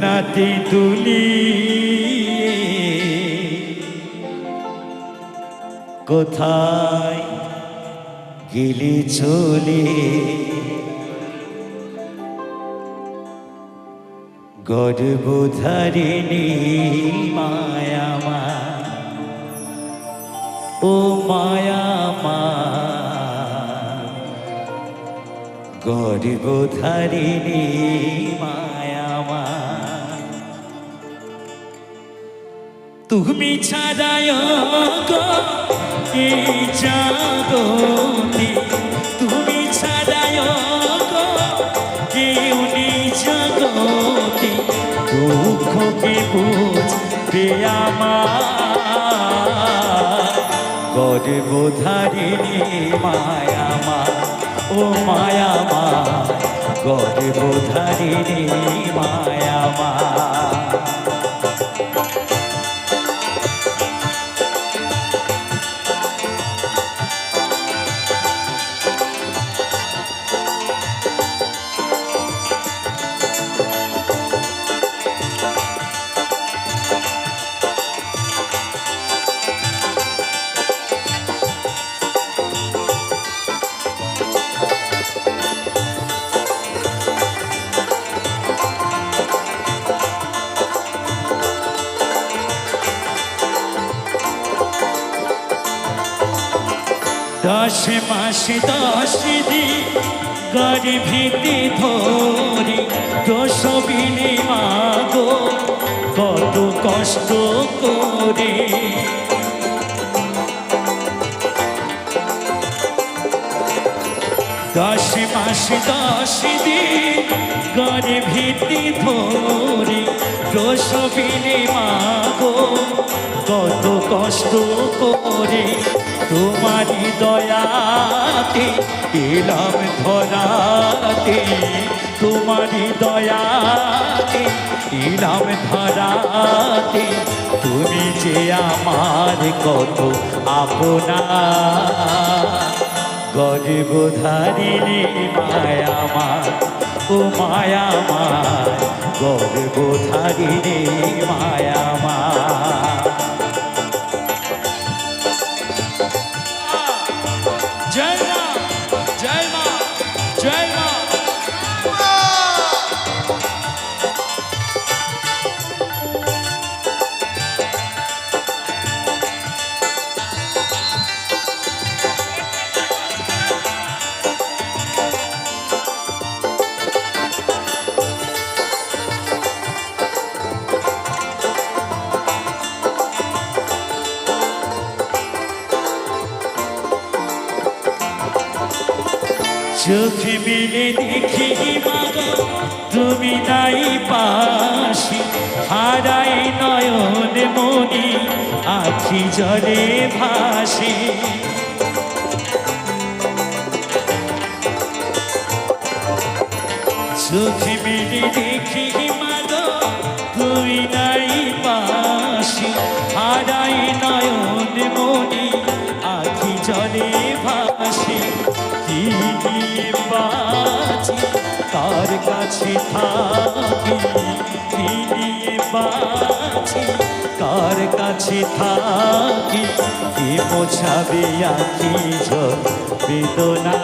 হাতে তুলি। কোথায় গেলি চলে? গর্ভধারিণী মায়ামা ও মায়ামা গর্ভধারিণী তুমি ছাড়ায় গো এই জাগতি তুমি ছাড়ায় গো কেউ জগতি দুঃখকে বুঝবে আমার? গর্ভধারিণী মায়ামা ও মায়ামা গর্ভধারিণী মায়ামা দশ মাসে মাসে দশ দিন গর্ভিতে ধরি দোষ মাগো, কত কষ্ট করে। দশ মাসে দশ দিন গর্ভিতে ধরি দোষ বিনে মাগো, কত কষ্ট করে তোমারই দয়াতে এলাম ধরাতে। তোমারই দয়াতে এলাম ধরাতে। তুমি যে আমার কত আপনা। গর্ভধারিণী মায়া মায় গর্ব ধারিণী মায়ামার চোখে মেলে দেখি মাগো, তুমি নাই পাশি। হারাই নয়ন মনি, আখি জলে ভাসে। চোখে মেলে দেখি মাগো, তুমি নাই পাশি। হারাই কাছে থাকি নিয়ে বাঁচি। কার কাছে থাকি, কি আখি জল বেদনা?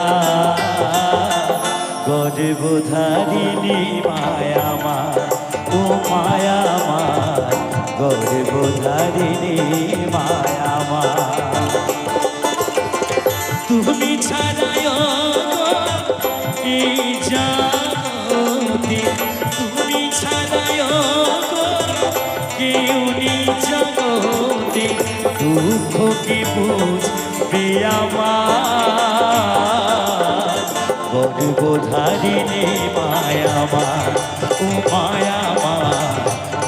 গর্ভধারিণী মায়ামা ও মায়ামা গর্ভধারিণী মায়ামা তুমি নেই জগতে দুঃখ কি বুঝবে আমার মায়ামা গর্ভধারিণী মায়ামা ও মায়ামা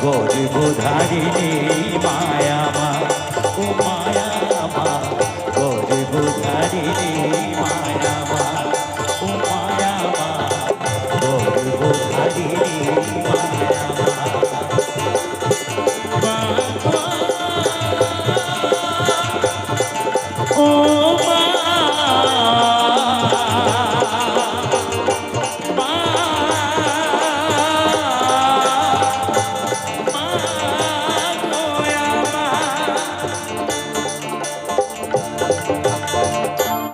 গর্ভধারিণী মায়ামা ও মায়ামা